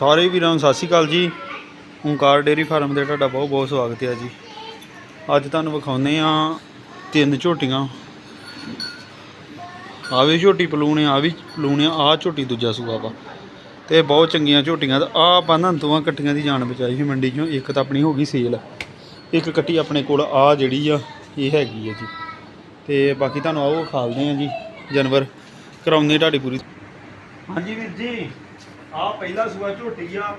ਸਾਰੇ ਵੀਰਾਂ ਨੂੰ ਸਤਿ ਸ਼੍ਰੀ ਅਕਾਲ ਜੀ। ਓਂਕਾਰ ਡੇਰੀ ਫਾਰਮ ਦੇ ਤੁਹਾਡਾ ਬਹੁਤ ਬਹੁਤ ਸਵਾਗਤ ਹੈ ਜੀ। ਅੱਜ ਤੁਹਾਨੂੰ ਵਿਖਾਉਂਦੇ ਆ ਤਿੰਨ ਝੋਟੀਆਂ। ਆ ਵੀ ਝੋਟੀ ਪਲੂਣ ਆ ਆਹ ਵੀ ਪਲੂਣ ਆ ਆਹ ਝੋਟੀ ਦੂਜਾ ਸੂਆ ਵਾ। ਤੇ ਬਹੁਤ ਚੰਗੀਆਂ ਝੋਟੀਆਂ ਤੇ ਆ ਆਪਾਂ ਨੰਤੂਆਂ ਕੱਟੀਆਂ ਦੀ ਜਾਨ ਬਚਾਈ ਸੀ ਮੰਡੀ ਚੋਂ। ਇੱਕ ਤਾਂ ਆਪਣੀ ਹੋ ਗਈ ਸੇਲ। ਇੱਕ ਕੱਟੀ ਆਪਣੇ ਕੋਲ ਆ ਜਿਹੜੀ ਆ, ਇਹ ਹੈਗੀ ਆ ਜੀ। ਤੇ ਬਾਕੀ ਤੁਹਾਨੂੰ ਆਓ ਖਾਲਦੇ ਆ ਜੀ। ਜਾਨਵਰ, ਕਰਾਉਂਦੇ ਤੁਹਾਡੀ ਪੂਰੀ। ਹਾਂਜੀ ਵੀਰ ਜੀ। ਆ ਪਹਿਲਾ ਸੂਆ ਝੋਟੀ ਆ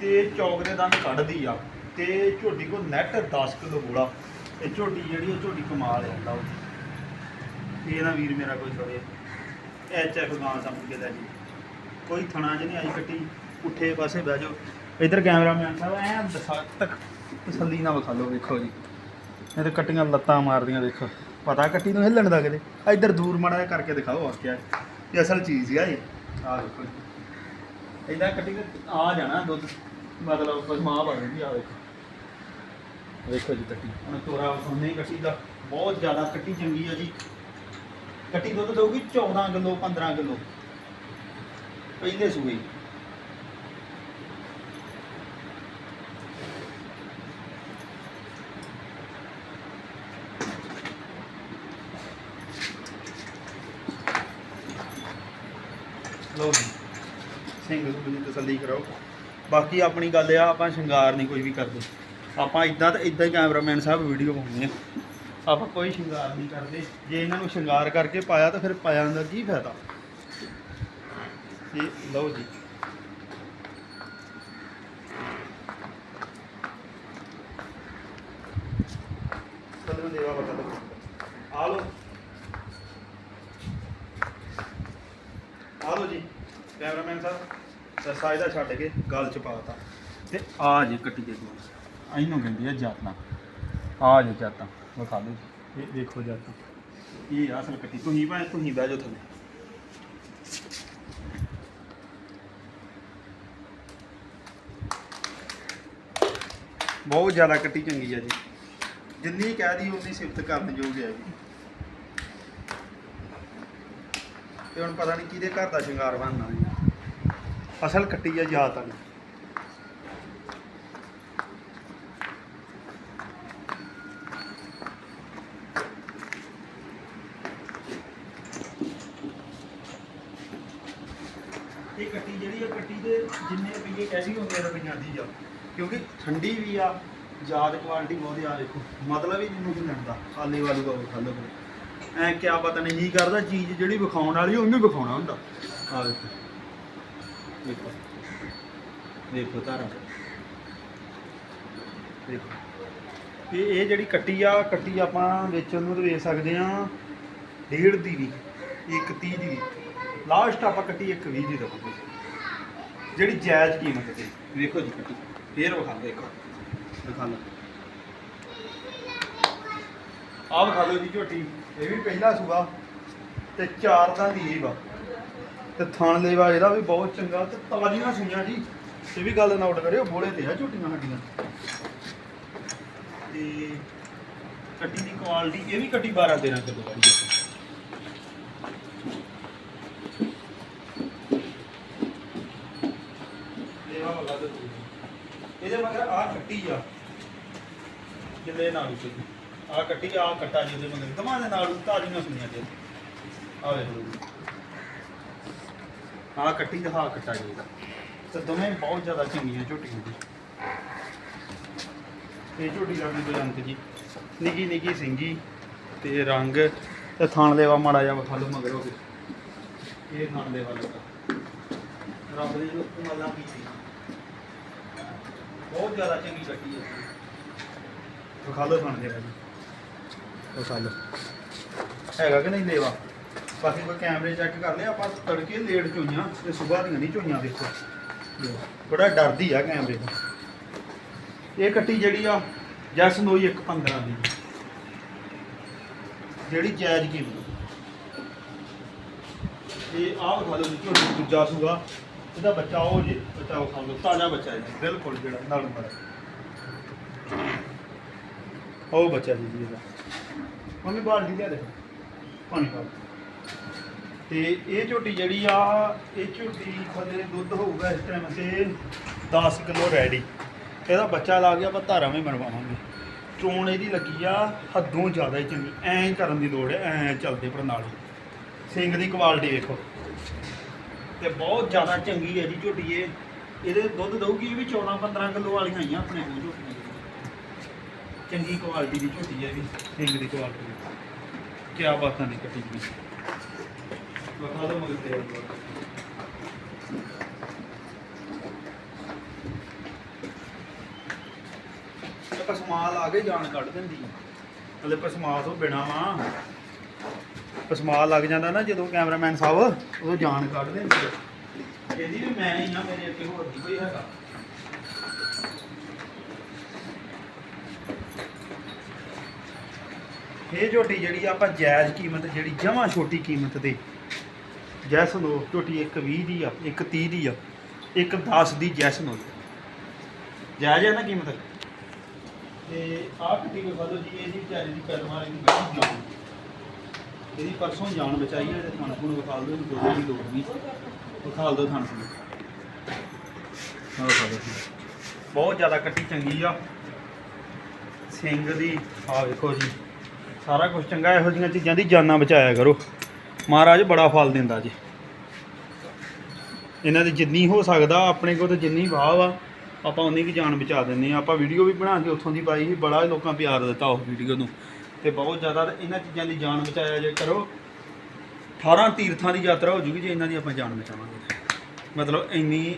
ਤੇ ਚੌਕ ਦੇ ਦੰਦ ਕੱਢਦੀ ਆ ਤੇ ਝੋਟੀ ਕੋ ਨੈਟ 10 ਕਿਲੋ ਗੋਲਾ ਤੇ ਝੋਟੀ ਜਿਹੜੀ ਉਹ ਝੋਟੀ ਕਮਾਲ ਹੈ ਲਓ ਇਹ ਨਾ ਵੀਰ ਮੇਰਾ ਕੋਈ ਛੋੜੇ ਐਚ ਐਫ ਗਾਂ ਸਮਝ ਕੇ ਲੈ ਜੀ। ਕੋਈ ਥਣਾ ਚ ਨਹੀਂ ਆਈ ਕੱਟੀ, ਉੱਠੇ ਪਾਸੇ ਬਹਿ ਜਾਓ। ਇਧਰ ਕੈਮਰਾਮੈਨ ਸਾਹਿਬ, ਐ ਦਿਖਾ, ਤੱਕ ਤਸੱਲੀ ਨਾਲ ਵਿਖਾ ਲਓ, ਵੇਖੋ ਜੀ। ਇਹ ਤਾਂ ਕੱਟੀਆਂ ਲੱਤਾਂ ਮਾਰਦੀਆਂ, ਦੇਖੋ। ਪਤਾ ਕੱਟੀ ਨੂੰ ਹਿੱਲਣ ਦਾ ਕਿਤੇ? ਇਧਰ ਦੂਰ ਮਾੜਾ ਕਰਕੇ ਦਿਖਾਓ ਆ ਕਿਆ ਇਹ ਅਸਲ ਚੀਜ਼ ਆ ਇਹ। ਆ ਦੇਖੋ ਜੀ। ਇਦਾਂ ਕੱਟੀ ਤੇ ਆ ਜਾਣਾ ਦੁੱਧ। ਮਤਲਬ ਪਸਮਾ ਬਣਦੀ ਆ ਦੇਖੋ ਦੇਖੋ ਜੀ ਕੱਟੀ। ਹੁਣ ਤੋਰਾ ਉਹਨੇ ਕੱਟੀ ਦਾ। ਬਹੁਤ ਜ਼ਿਆਦਾ ਕੱਟੀ ਚੰਗੀ ਆ ਜੀ। ਕੱਟੀ ਦੁੱਧ ਦਊਗੀ 14 ਕਿਲੋ 15 ਕਿਲੋ। ਪਹਿਲੇ ਸੂਏ। ਲਓ ਜੀ। ਸਿੰਘ ਸੁਖ ਦੀ ਤਸੱਲੀ ਕਰਾਓ। ਬਾਕੀ ਆਪਣੀ ਗੱਲ ਆ, ਆਪਾਂ ਸ਼ਿੰਗਾਰ ਨਹੀਂ ਕੋਈ ਵੀ ਕਰਦੇ। ਆਪਾਂ ਇਦਾਂ ਤੇ ਇਦਾਂ ਹੀ ਕੈਮਰਾਮੈਨ ਸਾਹਿਬ ਵੀਡੀਓ ਪਾਉਂਦੇ ਆ। ਆਪਾਂ ਕੋਈ ਸ਼ਿੰਗਾਰ ਨਹੀਂ ਕਰਦੇ। ਜੇ ਇਹਨਾਂ ਨੂੰ ਸ਼ਿੰਗਾਰ ਕਰਕੇ ਪਾਇਆ ਤਾਂ ਫਿਰ ਪਾਇਆ ਦਾ ਕੀ ਫਾਇਦਾ? ਇਹ ਲਓ ਜੀ। ਕਦੋਂ ਦੇਵਾ ਬਤਾ ਦੋ ਆ ਲਓ ਆ ਲਓ ਜੀ ਕੈਮਰਾਮੈਨ ਸਾਹਿਬ ਰਸਾ ਛੱਡ ਕੇ ਗਲ ਚ ਪਾਤਾ ਤੇ। ਆ ਜੇ ਕੱਟੀ ਜੇ ਤੂੰ ਇਹਨੂੰ ਕਹਿੰਦੀ ਆ ਜਾਤਾਂ। ਆ ਜੇ ਜਾਤਾਂ। ਵਿਖਾ ਲਓ ਇਹ ਦੇਖੋ ਜਾਤਾਂ। ਇਹ ਆ ਅਸਲ ਕੱਟੀ। ਤੁਸੀਂ ਭਾਵੇਂ ਤੁਸੀਂ ਬਹਿ ਜਾਓ ਥੱਲੇ। ਬਹੁਤ ਜ਼ਿਆਦਾ ਕੱਟੀ ਚੰਗੀ ਆ ਜੀ। ਜਿੰਨੀ ਕਹਿ ਦੀ ਉਨੀ ਸਿਫਤ ਕਰਨ ਯੋਗ ਹੈ ਜੀ। ਤੇ ਹੁਣ ਪਤਾ ਨਹੀਂ ਕਿਹਦੇ ਘਰ ਦਾ ਸ਼ਿੰਗਾਰ ਬਣਨਾ ਜੀ। ਅਸਲ ਕੱਟੀ ਆ ਜਾਤ ਵਾਲੀ। ਇਹ ਕੱਟੀ ਜਿਹੜੀ ਆ, ਕੱਟੀ ਦੇ ਜਿੰਨੇ ਰੁਪਏ ਕੈਸੀ ਹੁੰਦੇ ਆ, ਰੁਪਈਆਂ ਦੀ ਆ। ਕਿਉਂਕਿ ਠੰਡੀ ਵੀ ਆ, ਜਾਤ ਕੁਆਲਿਟੀ ਬਹੁਤ ਆ, ਦੇਖੋ। ਮਤਲਬ ਹੀ ਜਿਹਨੂੰ ਕੀ ਲੈਂਦਾ ਖਾਲੇ ਵਾਲੂ ਦਾ ਖਾ ਐ ਕਿਆ ਪਤਾ ਨਹੀਂ ਕਰਦਾ, ਚੀਜ਼ ਜਿਹੜੀ ਵਿਖਾਉਣ ਵਾਲੀ ਉਹਨੂੰ ਵਿਖਾਉਣਾ ਹੁੰਦਾ। ਆ ਦੇਖੋ। ਦੇਖੋ। ਦੇਖੋ ਤਾਰਾ। ਦੇਖੋ। ਇਹ ਇਹ ਜਿਹੜੀ ਕੱਟੀ ਆ, ਕੱਟੀ ਆਪਾਂ ਵੇਚਣ ਨੂੰ ਤੇ ਵੇਚ ਸਕਦੇ ਆ ਡੇਢ ਦੀ ਵੀ, ਇੱਕ 30 ਦੀ ਵੀ। ਲਾਸਟ ਆਪਾਂ ਕੱਟੀ ਇੱਕ 20 ਦੀ ਦਵਾਂਗੇ ਜਿਹੜੀ ਜਾਇਜ਼ ਕੀਮਤ ਤੇ। ਵੇਖੋ ਜੀ ਕੱਟੀ। ਫੇਰ ਵਿਖਾ ਲਓ ਦੇਖੋ ਦਿਖਾ ਲਓ ਆਹ ਵਿਖਾ ਲਓ ਜੀ ਝੋਟੀ। ਇਹ ਵੀ ਪਹਿਲਾ ਸੂਆ ਤੇ ਚਾਰ ਦਾ ਦੀ ਵਾ। ਤੇ ਥਣ ਲੇਵਾ ਇਹਦਾ ਵੀ ਬਹੁਤ ਚੰਗਾ ਤੇ ਤਾਜ਼ੀਆਂ ਸੁਈਆਂ ਜੀ। ਇਹ ਵੀ ਗੱਲ ਨੋਟ ਕਰਿਓ, ਬੋਲੇ ਤੇ ਆ ਝੋਟੀਆਂ ਸਾਡੀਆਂ। ਤੇ ਕੱਟੀ ਦੀ ਕੁਆਲਿਟੀ ਇਹ ਵੀ ਕੱਟੀ 12 13 ਕਿਲੋ ਵਾਲੀ ਹੈ ਇਹਦੇ ਮਗਰ ਆ ਕੱਟੀ ਆ। ਜਿੱਲੇ ਨਾਲ ਉੱਤੇ ਆ ਕੱਟੀ ਆ ਕੱਟਾ ਜਿਹਦੇ ਮਗਰ। ਦਮਾਂ ਦੇ ਨਾਲ ਤਾਜ਼ੀਆਂ ਸੁਣੀਆਂ ਤੇ ਆ ਵੇਖ ਕੱਟੀ ਤੇ ਆ ਕੱਟਾ ਜੀ ਇਹਦਾ। ਤੇ ਦੋਵੇਂ ਬਹੁਤ ਜ਼ਿਆਦਾ ਚੰਗੀਆਂ ਝੋਟੀਆਂ ਜੀ। ਇਹ ਝੋਟੀ ਦਾ ਵੀ ਬਲੰਕ ਜੀ। ਨਿੱਕੀ ਨਿੱਕੀ ਸਿੰਗੀ ਤੇ ਰੰਗ ਤੇ ਥਾਣ ਦੇਵਾ ਮਾੜਾ ਜਿਹਾ ਵਿਖਾ ਲਓ ਮਗਰ ਹੋ ਕੇ ਇਹ ਥਾਣ ਦੇਵਾ ਲੱਗਾ। ਰੱਬ ਨੇ ਜੋ ਮਜ਼ਾ ਕੀਤੀ ਬਹੁਤ ਜ਼ਿਆਦਾ ਚੰਗੀ ਕੱਟੀ ਹੈ ਵਿਖਾ ਲਓ ਥਾਣ ਦੇਵਾ ਜੀ। ਵਿਖਾ ਲਓ। ਹੈਗਾ ਕਿ ਨਹੀਂ ਦੇਵਾ ਬਾਕੀ ਕੋਈ ਕੈਮਰੇ ਚੈੱਕ ਕਰ ਲਿਆ ਆਪਾਂ ਤੜਕੇ ਲੇਟ ਚੋਈਆਂ ਤੇ ਸਵੇਰ ਦੀਆਂ ਨਹੀਂ ਚੋਈਆਂ ਦੇਖੋ ਬੜਾ ਡਰਦੀ ਆ ਕੈਮਰੇ ਤੋਂ ਇਹ ਕੱਟੀ ਜਿਹੜੀ ਆ, ਜੈਸ ਨੋਈ 115 ਦੀ। ਜਿਹੜੀ ਜਾਇਜ਼ ਕੀਮਤ ਇਹ ਆਹ ਵਿਖਾ ਲਓ ਜੀ ਦੂਜਾ ਸੂਗਾ ਇਹਦਾ ਬੱਚਾ ਉਹ ਜੇ, ਬੱਚਾ ਉਹ ਖਾਂ ਲਓ, ਤਾਜ਼ਾ ਬੱਚਾ ਜੀ ਬਿਲਕੁਲ ਜਿਹੜਾ ਨਾਲ ਮੜਾ ਉਹ ਬੱਚਾ ਜੀ ਜੀ ਇਹਦਾ। ਮੰਮੀ ਬਾਲਟੀ ਲਿਆ ਦੇ। ਪਾਣੀ ਪਾ ਤੇ ਇਹ ਝੋਟੀ ਜਿਹੜੀ ਆ, ਇਹ ਝੋਟੀ ਥੱਲੇ ਦੁੱਧ ਹੋਊਗਾ ਇਸ ਟਾਈਮ ਤੇ 10 ਕਿਲੋ ਰੈਡੀ। ਇਹਦਾ ਬੱਚਾ ਲਾ ਗਿਆ, ਆਪਾਂ ਧਾਰਾਂ ਵੀ ਬਣਵਾਵਾਂਗੇ ਚੋਣ ਇਹਦੀ ਲੱਗੀ ਆ, ਹੱਦੋਂ ਜ਼ਿਆਦਾ ਹੀ ਚੰਗੀ। ਐਂ ਕਰਨ ਦੀ ਲੋੜ ਹੈ, ਐਂ ਚੱਲਦੇ ਪ੍ਰਣਾਲੀ। ਸਿੰਗ ਦੀ ਕੁਆਲਿਟੀ ਵੇਖੋ। ਤੇ ਬਹੁਤ ਜ਼ਿਆਦਾ ਚੰਗੀ ਹੈ ਜੀ ਝੋਟੀ ਇਹ। ਇਹਦੇ ਦੁੱਧ ਦਊਗੀ ਇਹ ਵੀ 14 15 ਕਿਲੋ ਵਾਲੀਆਂ ਆਈਆਂ ਆਪਣੇ ਕੋਲ ਝੋਟੀਆਂ। ਚੰਗੀ ਕੁਆਲਿਟੀ ਦੀ ਝੋਟੀ ਹੈ ਵੀ ਸਿੰਗ ਦੀ ਕੁਆਲਿਟੀ ਦੀ। ਕੀ ਬਾਤਾਂ ਨਹੀਂ ਕੱਟੀ ਜੀ। ਬਖਾ ਦੋ ਪਸਮਾਲ ਆ ਕੇ ਜਾਨ ਕੱਢ ਦਿੰਦੀ ਹੈ ਪਸਮਾਲ ਤੋਂ ਬਿਨਾ ਵਾ। ਪਸਮਾਲ ਲੱਗ ਜਾਂਦਾ ਨਾ ਜਦੋਂ ਕੈਮਰਾਮੈਨ ਸਾਹਿਬ ਉਦੋਂ ਜਾਨ ਕੱਢ ਦਿੰਦੀ ਹੈ ਇਹਦੀ ਵੀ ਮੈਂ ਹੀ ਆ ਮੇਰੇ ਅੱਗੇ ਹੋਰ ਨਹੀਂ ਕੋਈ ਹੈਗਾ। ਇਹ ਝੋਟੀ ਜਿਹੜੀ ਆਪਾਂ ਜਾਇਜ਼ ਕੀਮਤ, ਜਿਹੜੀ ਜਮਾ ਛੋਟੀ ਕੀਮਤ ਤੇ ਜੈਸ ਨੋ ਝੋਟੀ ਇੱਕ 20 ਦੀ ਆ ਇੱਕ 30 ਦੀ ਆ ਇੱਕ 10 ਦੀ ਜੈਸ ਨੋ। ਜਾਇਜ਼ ਹੈ ਨਾ ਕੀਮਤ? ਤੇ ਆਹ ਕੱਟੀ ਕੋ ਫਾਲੋ ਜੀ ਇਹਦੀ ਵਿਚਾਰੀ ਦੀ ਕਰਮ ਵਾਲੀ ਦੀ ਬੜੀ ਜਾਨ ਇਹਦੀ ਪਰਸੋਂ ਜਾਨ ਬਚਾਈ ਹੈ ਤੇ ਥਾਣਾ ਨੂੰ ਵਿਖਾਲ ਦਿਓ ਇਹਨੂੰ ਕੋਈ ਦੀ ਲੋੜ ਨਹੀਂ। ਵਿਖਾਲ ਦਿਓ ਥਾਣਾ ਨੂੰ ਵਿਖਾ ਬਹੁਤ ਜ਼ਿਆਦਾ ਕੱਟੀ ਚੰਗੀ ਆ। ਸਿੰਘ ਦੀ ਆ ਵੇਖੋ ਜੀ ਸਾਰਾ ਕੁਝ ਚੰਗਾ ਇਹੋ ਜਿਹੀਆਂ ਚੀਜ਼ਾਂ ਦੀ ਜਾਨਾਂ ਬਚਾਇਆ ਕਰੋ। ਮਹਾਰਾਜ ਬੜਾ ਫਲ ਦਿੰਦਾ ਜੀ। ਇਹਨਾਂ ਦੀ ਜਿੰਨੀ ਹੋ ਸਕਦਾ, ਆਪਣੇ ਕੋਲ ਤਾਂ ਜਿੰਨੀ ਵਾਹ ਵਾ, ਆਪਾਂ ਉਨੀ ਕੀ ਜਾਨ ਬਚਾ ਦਿੰਦੇ ਆ ਆਪਾਂ ਵੀਡੀਓ ਵੀ ਬਣਾ ਕੇ ਉੱਥੋਂ ਦੀ ਪਾਈ ਸੀ, ਬੜਾ ਲੋਕਾਂ ਪਿਆਰ ਦਿੱਤਾ ਉਸ ਵੀਡੀਓ ਨੂੰ। ਤੇ ਬਹੁਤ ਜ਼ਿਆਦਾ ਇਹਨਾਂ ਚੀਜ਼ਾਂ ਦੀ ਜਾਨ ਬਚਾਇਆ ਜੇ ਕਰੋ 18 ਤੀਰਥਾਂ ਦੀ ਯਾਤਰਾ ਹੋ ਜੂਗੀ ਜੇ ਇਹਨਾਂ ਦੀ ਆਪਾਂ ਜਾਨ ਬਚਾਵਾਂਗੇ। ਮਤਲਬ ਇੰਨੀ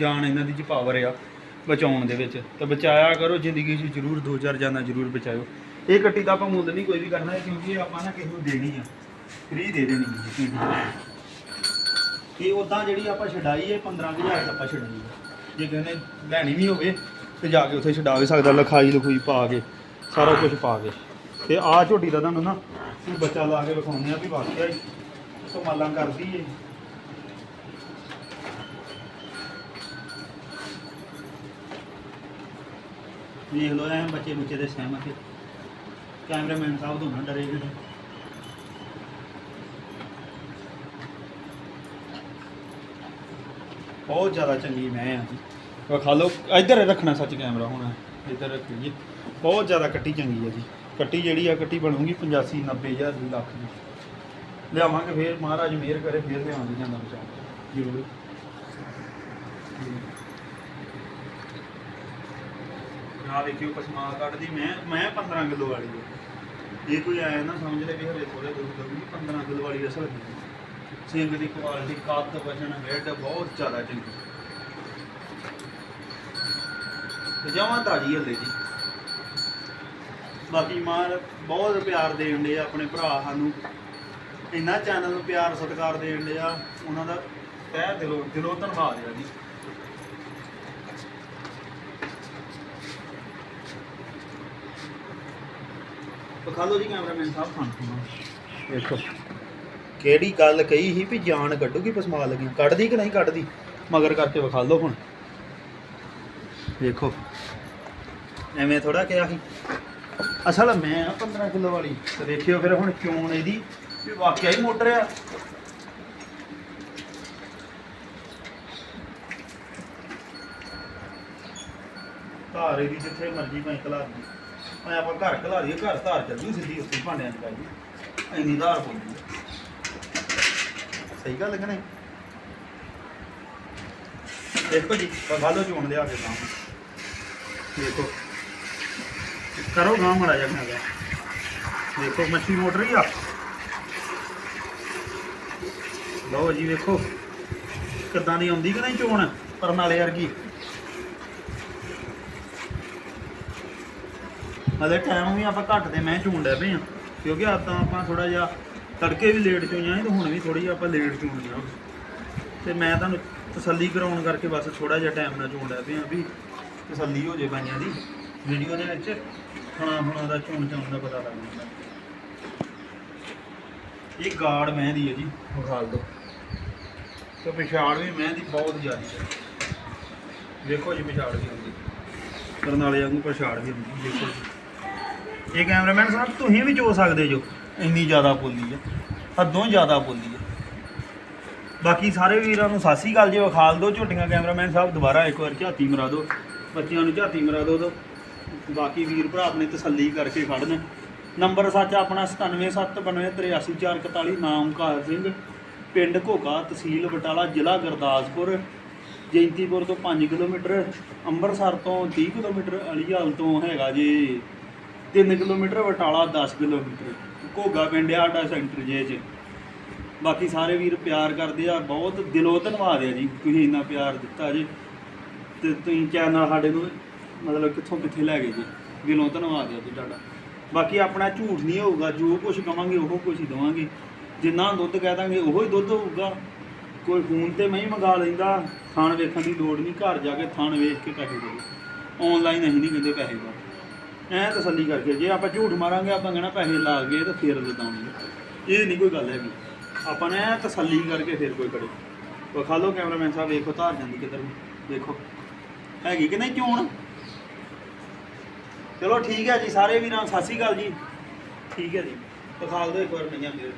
ਜਾਨ ਇਹਨਾਂ ਦੀ ਚ ਪਾਵਰ ਆ ਬਚਾਉਣ ਦੇ ਵਿੱਚ। ਤਾਂ ਬਚਾਇਆ ਕਰੋ ਜ਼ਿੰਦਗੀ 'ਚ, ਜ਼ਰੂਰ ਦੋ ਚਾਰ ਜਾਨਾਂ ਜ਼ਰੂਰ ਬਚਾਇਓ। ਇਹ ਕੱਟੀ ਤਾਂ ਆਪਾਂ ਮੁੱਲ ਨਹੀਂ ਕੋਈ ਵੀ ਕਰਨਾ, ਕਿਉਂਕਿ ਆਪਾਂ ਨਾ ਕਿਸੇ ਨੂੰ ਦੇਣੀ ਆ। ਫ੍ਰੀ ਦੇ ਦੇਣੀ ਹੈ। ਜੀ ਇਹ ਉਦਾਂ ਜਿਹੜੀ ਆਪਾਂ ਛਡਾਈ ਹੈ 15000 ਦਾ ਆਪਾਂ ਛਡਾਈ ਹੈ। ਜੇ ਕਹਿੰਦੇ ਲੈਣੀ ਵੀ ਹੋਵੇ ਤੇ ਜਾ ਕੇ ਉੱਥੇ ਛਡਾ ਵੀ ਸਕਦਾ, ਲਖਾਈ ਲਖੂਈ ਪਾ ਕੇ, ਸਾਰਾ ਕੁਝ ਪਾ ਕੇ। ਤੇ ਆਹ ਝੋਟੀ ਦਾ ਤੁਹਾਨੂੰ ਨਾ ਬੱਚਾ ਲਾ ਕੇ ਵਿਖਾਉਂਦੇ ਆ ਵੀ ਵਾਕਿਆ ਹੀ ਕਮਾਲਾਂ ਕਰਦੀ ਏ। ਵੇਖ ਲੋ ਐ ਬੱਚੇ ਬੱਚੇ ਦੇ ਸਹਿਮਤ। ਕੈਮਰਾਮੈਨ ਸਾਹਿਬ ਤੋਂ ਨਾ ਡਰੇ ਕਿਤੇ ਬਹੁਤ ਜ਼ਿਆਦਾ ਚੰਗੀ ਮੈਂ ਆ ਜੀ। ਵਿਖਾ ਲਓ। ਇੱਧਰ ਰੱਖਣਾ ਸੱਚ ਕੈਮਰਾ ਹੁਣ। ਇੱਧਰ ਰੱਖੀਏ। ਬਹੁਤ ਜ਼ਿਆਦਾ ਕੱਟੀ ਚੰਗੀ ਹੈ ਜੀ। ਕੱਟੀ ਜਿਹੜੀ ਆ ਕੱਟੀ ਬਣੂਗੀ 85 90000 ਦੀ ਲੱਖ ਦੀ। ਲਿਆਵਾਂਗੇ ਫੇਰ। ਮਹਾਰਾਜ ਮਿਹਰ ਕਰੇ ਫੇਰ ਲਿਆਵਾਂਗੇ ਜਾਂਦਾ ਬਚਾ ਜ਼ਰੂਰ। ਆ ਵੇਖਿਓ ਪਸਮਾ ਕੱਢਦੀ। ਮੈਂ ਮੈਂ 15 ਕਿਲੋ ਵਾਲੀ ਹੈ ਇਹ ਕੋਈ ਆਇਆ ਨਾ ਸਮਝ ਲੈ ਵੀ ਹਲੇ ਥੋੜੇ ਦੁੱਧ ਦਊਗੀ 15 ਕਿਲੋ ਵਾਲੀ ਅਸਲ ਦੀ ਸਿੰਘ ਦੀ ਕੁਆਲਿਟੀ, ਕੱਦ, ਵਜਨ ਵੇਟ ਬਹੁਤ ਜ਼ਿਆਦਾ ਚੰਗੀ। ਤੇ ਜਮਾਂ ਤਾਜੀ ਹਲੇ ਜੀ। ਬਾਕੀ ਮਾਰ ਬਹੁਤ ਪਿਆਰ ਦੇਣ ਦੇ ਆਪਣੇ ਭਰਾ ਸਾਨੂੰ। ਇੰਨਾ ਚੈਨਲ ਨੂੰ ਪਿਆਰ ਸਤਿਕਾਰ ਦੇਣ ਦੇ ਆ, ਉਹਨਾਂ ਦਾ ਤਹਿ ਦਿਲੋਂ ਦਿਲੋਂ ਧੰਨਵਾਦ ਹੈ ਜੀ। ਵਿਖਾ ਲਓ ਜੀ ਕੈਮਰਾਮੈਨ ਸਾਹਿਬ ਤੁਹਾਨੂੰ ਦੇਖੋ। ਕਿਹੜੀ ਗੱਲ ਕਹੀ ਸੀ ਵੀ ਜਾਨ ਕੱਢੂਗੀ ਪਸਮਾ ਲੱਗੀ ਕੱਢਦੀ ਕਿ ਨਹੀਂ ਕੱਢਦੀ? ਮਗਰ ਕਰਕੇ ਵਿਖਾ ਲਓ ਹੁਣ। ਦੇਖੋ, ਐਵੇਂ ਥੋੜਾ ਕਿਹਾ ਸੀ। ਅਸਲ ਮੈਂ ਆ 15 ਕਿਲੋ ਵਾਲੀ, ਤੇ ਦੇਖਿਓ ਫਿਰ ਹੁਣ ਚੋਣ ਇਹਦੀ ਵੀ ਵਾਕਿਆ ਹੀ ਮੋਟਰ ਆ। ਧਾਰ ਇਹਦੀ ਜਿੱਥੇ ਮਰਜ਼ੀ ਭਾਈ ਖਲਾ ਦੀ। ਭਾਵੇਂ ਆਪਾਂ ਘਰ ਖਲਾ ਦਈਏ, ਘਰ ਧਾਰ ਚੱਲ ਸਿੱਧੀ ਉੱਥੇ ਭਾਂਡਿਆਂ ਦੀ ਪਾਈ ਇੰਨੀ ਧਾਰ ਪਉਂਦੀ ਸਹੀ ਗੱਲ ਕਿ ਨਹੀਂ? ਦੇਖੋ ਜੀ ਬਗਾ ਚੋਣ ਦੇ ਆ ਕੇ ਤਾਂ ਦੇਖੋ, ਕਰੋ ਗਾਂ ਮੜਾ ਜਾ ਖਾਗਾ ਦੇਖੋ, ਮੱਛੀ ਮੋਟਰ ਹੀ ਆ। ਲਓ ਜੀ ਵੇਖੋ ਕਿੱਦਾਂ ਦੀ ਆਉਂਦੀ ਕਿ ਨਹੀਂ ਚੋਣ? ਪਰਨਾਲੇ ਵਰਗੀ। ਹਲੇ ਟਾਈਮ ਵੀ ਆਪਾਂ ਘੱਟ ਤੇ ਮੈਂ ਚੂਣ ਲੈ ਪਏ ਆ ਕਿਉਂਕਿ ਆਪਾਂ ਆਪਾਂ ਥੋੜਾ ਜਿਹਾ ਤੜਕੇ ਵੀ ਲੇਟ ਚੋਈਆਂ ਤੇ ਹੁਣ ਵੀ ਥੋੜੀ ਜਿਹੀ ਆਪਾਂ ਲੇਟ ਚੂਣੀਆਂ ਤੇ ਮੈਂ ਤੁਹਾਨੂੰ ਤਸੱਲੀ ਕਰਾਉਣ ਕਰਕੇ ਬਸ ਥੋੜਾ ਜਿਹਾ ਟਾਈਮ ਨਾਲ ਚੂਣ ਡੈ ਪਏ ਆ ਵੀ ਤਸੱਲੀ ਹੋ ਜੇ ਬਾਈਆਂ ਦੀ ਵੀਡੀਓ ਦੇ ਵਿੱਚ ਖਾਣਾ ਖਾਣਾ ਦਾ ਚੂਣ ਚਾਉਣ ਦਾ ਪਤਾ ਲੱਗ ਜਾਂਦਾ। ਇਹ ਗਾੜ ਮਹਿੰਦੀ ਹੈ ਜੀ। ਵਿਖਾਲ ਦੋ ਤੇ ਪਿਛਾੜ ਵੀ ਮਹਿੰਦੀ ਬਹੁਤ ਜ਼ਿਆਦਾ ਹੈ। ਦੇਖੋ ਜੀ ਪਿਛਾੜ ਵੀ ਹੁੰਦੀ। ਕਰਨ ਵਾਲੇ ਵਾਂਗੂ ਪਿਛਾੜ ਵੀ ਹੁੰਦੀ ਦੇਖੋ ਜੀ। ਇਹ ਕੈਮਰਾਮੈਨ ਸਾਹਿਬ ਤੁਸੀਂ ਵੀ ਜੋ ਸਕਦੇ ਜੋ। ਇੰਨੀ ਜ਼ਿਆਦਾ ਬੋਲੀ ਹੈ ਹੱਦੋਂ ਜ਼ਿਆਦਾ ਬੋਲੀ ਹੈ ਬਾਕੀ ਸਾਰੇ ਵੀਰਾਂ ਨੂੰ ਸਤਿ ਸ੍ਰੀ ਅਕਾਲ ਜੀ, ਵਿਖਾਲ ਦਿਓ, ਝੋਟੀਆਂ ਕੈਮਰਾਮੈਨ ਸਾਹਿਬ ਦੁਬਾਰਾ ਇੱਕ ਵਾਰ ਝਾਤੀ ਮਰਾ ਦਿਓ। ਬੱਚਿਆਂ ਨੂੰ ਝਾਤੀ ਮਰਾ ਦਿਓ ਦੋ ਬਾਕੀ ਵੀਰ ਭਰਾ ਆਪਣੇ ਤਸੱਲੀ ਕਰਕੇ ਖੜਨ। ਨੰਬਰ ਸੱਚ ਆਪਣਾ 9792838441 ਨਾਮ ਓਮਕਾਰ ਸਿੰਘ, ਪਿੰਡ ਘੋਗਾ, ਤਹਿਸੀਲ ਬਟਾਲਾ, ਜ਼ਿਲ੍ਹਾ ਗੁਰਦਾਸਪੁਰ, ਜੈਂਤੀਪੁਰ ਤੋਂ 5 ਕਿਲੋਮੀਟਰ, ਅੰਮ੍ਰਿਤਸਰ ਤੋਂ 30 ਕਿਲੋਮੀਟਰ ਅਲੀਹਾਲ ਤੋਂ ਹੈਗਾ ਜੀ 3 ਕਿਲੋਮੀਟਰ, ਬਟਾਲਾ 10 ਕਿਲੋਮੀਟਰ। ਘੋਗਾ ਪਿੰਡ ਆ ਸਾਡਾ ਸੈਂਟਰ ਜੇ ਚ। ਬਾਕੀ ਸਾਰੇ ਵੀਰ ਪਿਆਰ ਕਰਦੇ ਆ, ਬਹੁਤ ਦਿਲੋਂ ਧੰਨਵਾਦ ਆ ਜੀ, ਤੁਸੀਂ ਇੰਨਾ ਪਿਆਰ ਦਿੱਤਾ ਜੀ। ਤੇ ਤੁਸੀਂ ਚੈਨਲ ਸਾਡੇ ਨੂੰ ਮਤਲਬ ਕਿੱਥੋਂ ਕਿੱਥੇ ਲੈ ਗਏ ਜੀ। ਦਿਲੋਂ ਧੰਨਵਾਦ ਆ ਜੀ ਤੁਹਾਡਾ। ਬਾਕੀ ਆਪਣਾ ਝੂਠ ਨਹੀਂ ਹੋਊਗਾ, ਜੋ ਕੁਝ ਕਵਾਂਗੇ ਉਹ ਕੁਝ ਹੀ ਦਵਾਂਗੇ। ਜਿੰਨਾ ਦੁੱਧ ਕਹਿ ਦਾਂਗੇ, ਉਹੋ ਹੀ ਦੁੱਧ ਹੋਊਗਾ। ਕੋਈ ਫੋਨ ਤੇ ਮੈਂ ਹੀ ਮੰਗਾ ਲੈਂਦਾ, ਥਾਣ ਵੇਖਣ ਦੀ ਲੋੜ ਨਹੀਂ, ਘਰ ਜਾ ਕੇ ਥਾਣ ਵੇਖ ਕੇ ਪੈਸੇ ਦੇ ਆਨਲਾਈਨ ਅਸੀਂ ਨਹੀਂ ਕਹਿੰਦੇ ਪੈਸੇ ਦਾ ਐ ਤਸੱਲੀ ਕਰਕੇ, ਜੇ ਆਪਾਂ ਝੂਠ ਮਾਰਾਂਗੇ, ਆਪਾਂ ਕਹਿਣਾ ਪੈਸੇ ਲਾ ਗਏ ਤਾਂ ਫੇਰ ਲਦਾਉਣਗੇ ਇਹ ਨਹੀਂ ਕੋਈ ਗੱਲ ਹੈਗੀ। ਆਪਾਂ ਨੇ ਤਸੱਲੀ ਕਰਕੇ ਫੇਰ ਕੋਈ ਕਰੇ। ਵਿਖਾ ਲਓ ਕੈਮਰਾਮੈਨ ਸਾਹਿਬ, ਵੇਖੋ ਧਾਰ ਜਾਂਦੀ ਕਿੱਧਰ ਨੂੰ। ਦੇਖੋ। ਹੈਗੀ ਕਿ ਨਹੀਂ ਚੋਣ? ਚਲੋ ਠੀਕ ਹੈ ਜੀ, ਸਾਰੇ ਵੀਰਾਂ ਸਤਿ ਸ਼੍ਰੀ ਅਕਾਲ ਜੀ। ਠੀਕ ਹੈ ਜੀ। ਵਿਖਾਲ ਦਿਓ ਇੱਕ ਵਾਰ ਪਈਆਂ ਫੇਰ।